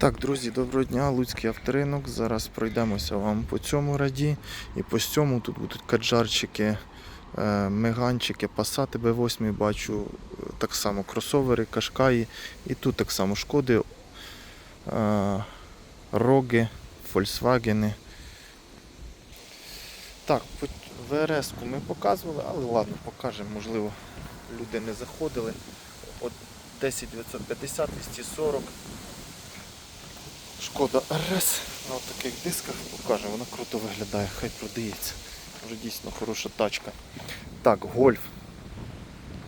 Так, друзі, доброго дня, Луцький авторинок. Зараз пройдемося вам по цьому раді. І по цьому тут будуть каджарчики, е, меганчики, пасати Б8 бачу, е, так само кросовери, кашкаї. І тут так само шкоди, е, роги, фольксвагени. Так, ВРС-ку ми показували, але ладно, покажемо, можливо, люди не заходили. От 10 950, 240. Шкода РС на таких дисках покаже, вона круто виглядає, хай продається. Вже дійсно хороша тачка. Так, гольф.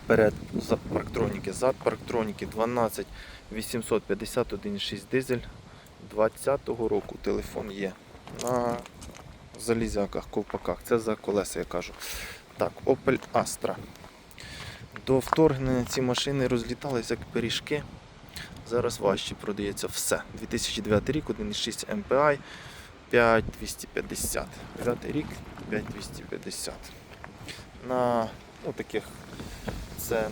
Перед за парктроніки, зад парктроніки 12 850 1.6 дизель 20-го року телефон є. На залізяках, ковпаках. Це за колеса я кажу. Так, Opel Astra. До вторгнення ці машини розліталися як пиріжки. Зараз важче продається все. 2009 рік, 1,6 MPI, 5250. 9 рік 5250. На ну, таких це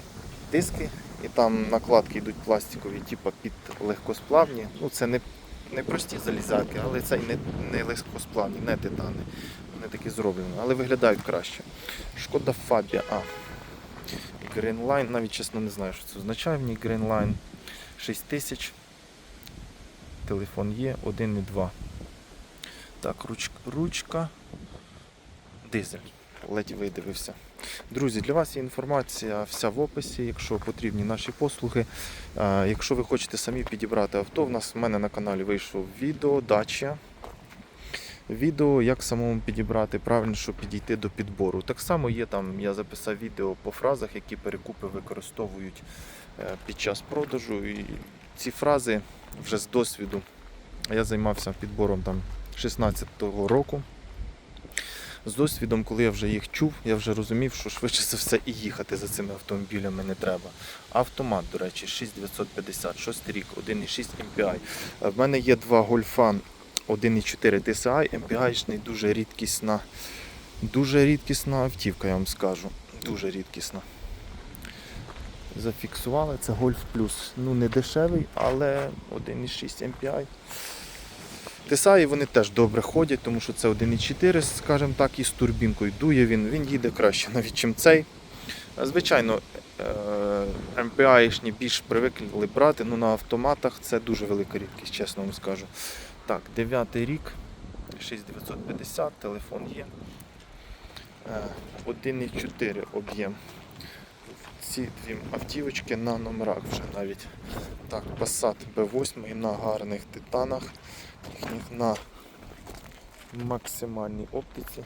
диски, і там накладки йдуть пластикові, типу під легкосплавні. Ну, це не, не прості залізаки, але це і не, не легкосплавні, не титани. Вони такі зроблені, але виглядають краще. Шкода Фабія А. Greenline, навіть чесно не знаю, що це означає в ній Greenline. 6 тисяч. Телефон є 1,2. Так, ручка, ручка. Дизель. Ледь видивився. Друзі, для вас є інформація вся в описі, якщо потрібні наші послуги. Якщо ви хочете самі підібрати авто, в нас в мене на каналі вийшло відео, дача. Відео, як самому підібрати правильно, щоб підійти до підбору. Так само є там, я записав відео по фразах, які перекупи використовують е, під час продажу. І ці фрази вже з досвіду. Я займався підбором там 16-го року. З досвідом, коли я вже їх чув, я вже розумів, що швидше за все і їхати за цими автомобілями не треба. Автомат, до речі, 6950, 6 рік, 1,6 MPI. В мене є два гольфа 1,4 TSI, MPI-шний, дуже рідкісна, дуже рідкісна автівка, я вам скажу. Дуже рідкісна. Зафіксували, це Golf Plus. Ну не дешевий, але 1,6 MPI. TSI вони теж добре ходять, тому що це 1,4, скажімо так, і з турбінкою. Дує він, він їде краще навіть, чим цей. Е, Звичайно, MPI-шні більш привикли брати, ну на автоматах це дуже велика рідкість, чесно вам скажу. Так, 9 рік, 6950, телефон є. Е, 1,4 об'єм. Ці дві автівочки на номерах вже навіть. Так, Passat B8 на гарних титанах, на максимальній оптиці.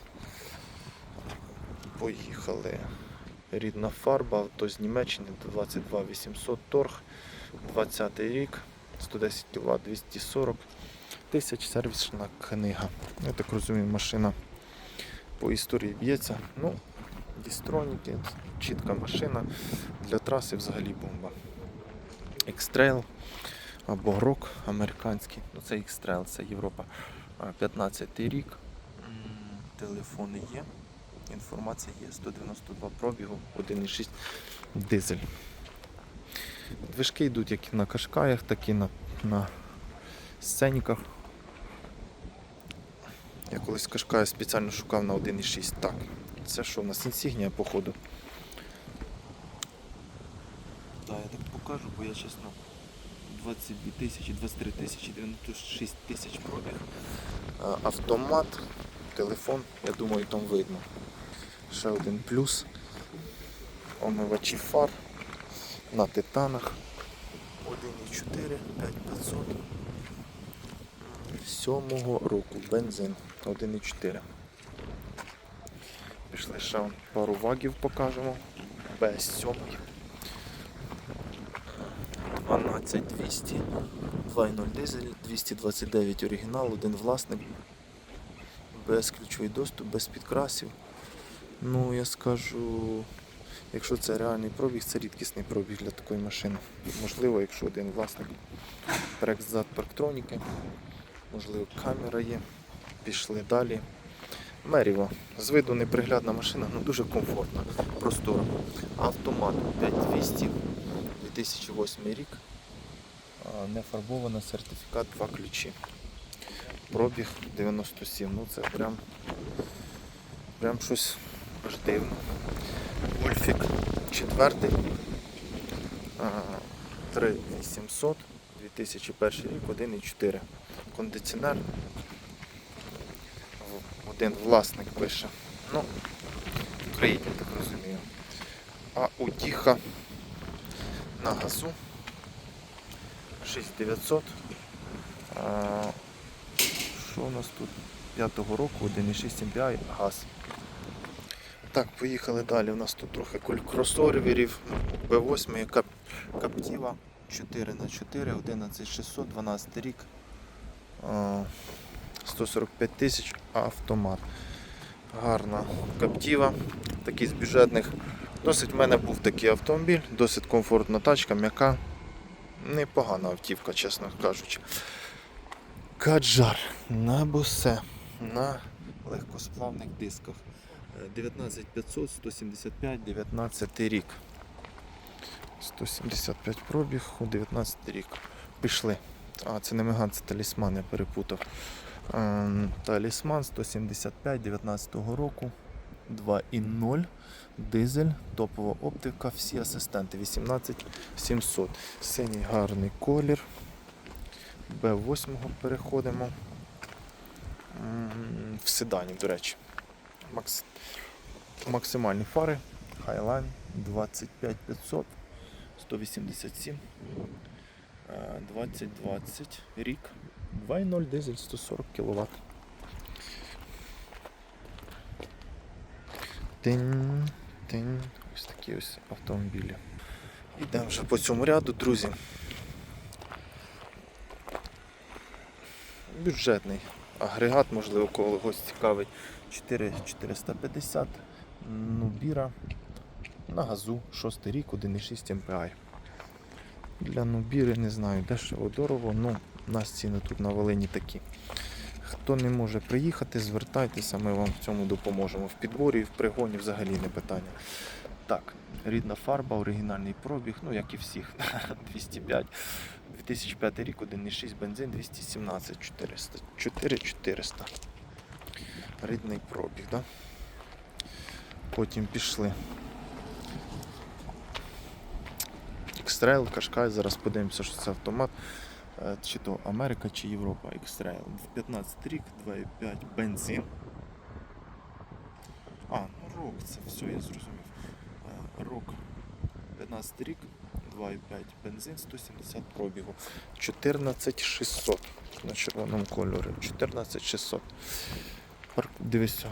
Поїхали. Рідна фарба, авто з Німеччини до 22 800 торг, 20 рік, 110 кВт, 240 тисяч сервісна книга. Я так розумію, машина по історії б'ється. Ну, дістроніки, чітка машина. Для траси взагалі бомба. X-Trail або рок американський. Ну це X-Trail, це Європа. 15 рік. Телефони є. Інформація є. 192 пробігу, 1,6 дизель. Движки йдуть як на кашкаях, так і на, на сценіках. Я колись кашкаю спеціально шукав на 1,6. Так, це що у нас інсігнія, походу. Так, я так покажу, бо я чесно 22 тисячі, 23 тисячі, 96 тисяч пробіг. Автомат, телефон, я думаю, там видно. Ще один плюс. Омивачі фар на титанах. 1,4, 5500. Сьомого року бензин 1,4. Пішли ще пару вагів покажемо. Б7. 12200, 2.0 дизель, 229 оригінал, один власник, без ключовий доступ, без підкрасів. Ну, я скажу, якщо це реальний пробіг, це рідкісний пробіг для такої машини. Можливо, якщо один власник. Перек зад парктроніки, можливо, камера є. Пішли далі. Меріво. З виду неприглядна машина, але дуже комфортна, простора. Автомат 5200, 2008 рік. Не фарбовано, сертифікат, два ключі. Пробіг 97. Ну це прям, прям щось аж дивно. Вольфік четвертий. А, 3800, 2001 рік, 1,4. Кондиціонер. Один власник пише. Ну, в Україні, так розумію. А у Тіха на газу 6900. А, Що у нас тут? 5-го року 1,6 MPI газ. Так, поїхали далі. У нас тут трохи кросоверів. B8 кап... Captiva 4х4, 11600, 12 рік. А, 145 тисяч автомат. Гарна Captiva, такий з бюджетних. Досить в мене був такий автомобіль, досить комфортна тачка, м'яка. Непогана автівка, чесно кажучи. Каджар на босе, на легкосплавних дисках. Е, 19500, 175, 19 рік. 175 пробіг у 19 рік. Пішли. А, це не Меган, це талісман, я перепутав. Ем, Талісман 175 19 року. 2.0, дизель, топова оптика, всі асистенти 18700. Синій гарний колір. Б8 переходимо. В седані, до речі. Макс... Максимальні фари. Highline 25500, 187, е, 2020 рік. 2.0 дизель 140 кВт. Тинь, тинь. Ось такі ось автомобілі. Йдемо вже по цьому ряду, друзі. Бюджетний агрегат, можливо, когось цікавить. 4450 Нубіра на газу 6 рік, 1,6 MPI. Для Нубіри не знаю, дешево дорого, ну у нас ціни тут на Волині такі. Хто не може приїхати, звертайтеся, ми вам в цьому допоможемо. В підборі і в пригоні взагалі не питання. Так, рідна фарба, оригінальний пробіг, ну як і всіх, 205. 2005 рік, 1,6 бензин, 217 400. 4400. Рідний пробіг, да? Потім пішли. X-Trail, Кашкай, зараз подивимося, що це автомат. Е, Чи то Америка, чи Європа X-Trail. 15 рік, 2,5 бензин. А, ну рок, це все, я зрозумів. Е, Рок 15 рік, 2,5 бензин, 170 пробігу. 14600 на червоному кольорі. 14600. Парк- Дивися,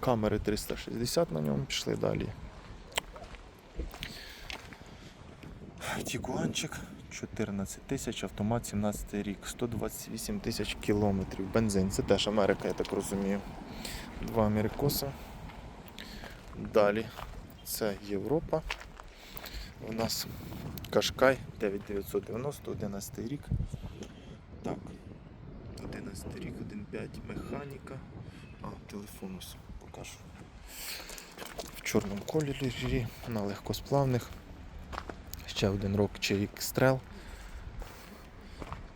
камери 360 на ньому пішли далі. Тігуанчик 14 тисяч, автомат 17 рік, 128 тисяч кілометрів. Бензин, це теж Америка, я так розумію. Два Америкоса. Далі це Європа. У нас Кашкай 9990, 11 рік. Так, 11 рік, 1.5 механіка. А, телефон ось покажу. В чорному кольорі на легкосплавних. Ще один рок чи рік стрел.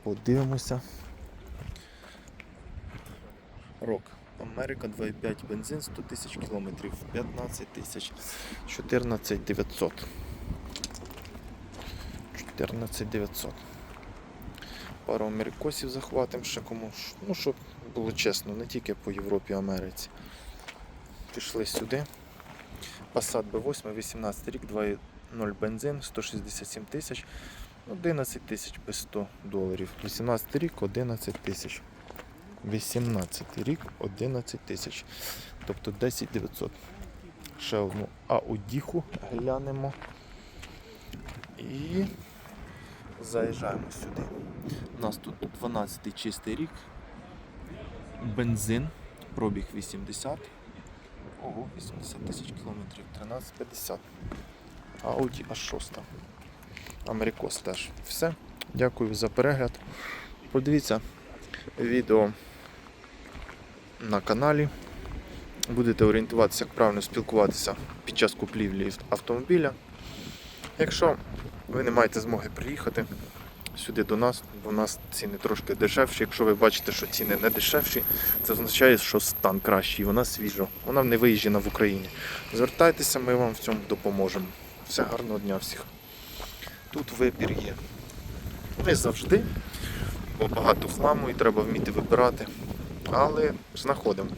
Подивимося. Рок. Америка 2,5 бензин 100 тисяч кілометрів, 15 тисяч, 14 900. 14 900. Пару америкосів захватимо ще кому. Ну, щоб було чесно, не тільки по Європі, Америці. Пішли сюди. Passat B8, 18 рік, 2,0 бензин, 167 тисяч, 11 тисяч без 100 доларів. 18 рік 11 тисяч. 18 рік 11 тисяч. Тобто 10 900. Ще одну аудіху глянемо. І заїжджаємо сюди. У нас тут 12 чистий рік. Бензин, пробіг 80. Ого, 80 тисяч кілометрів, 1350. Audi A6. Америкос теж. Все. Дякую за перегляд. Подивіться відео на каналі. Будете орієнтуватися, як правильно спілкуватися під час купівлі автомобіля. Якщо ви не маєте змоги приїхати сюди до нас, бо у нас ціни трошки дешевші. Якщо ви бачите, що ціни не дешевші, це означає, що стан кращий, вона свіжа, вона не виїжджена в Україні. Звертайтеся, ми вам в цьому допоможемо. Все гарного дня всіх. Тут вибір є. Не завжди, бо багато хламу і треба вміти вибирати. Але знаходимо.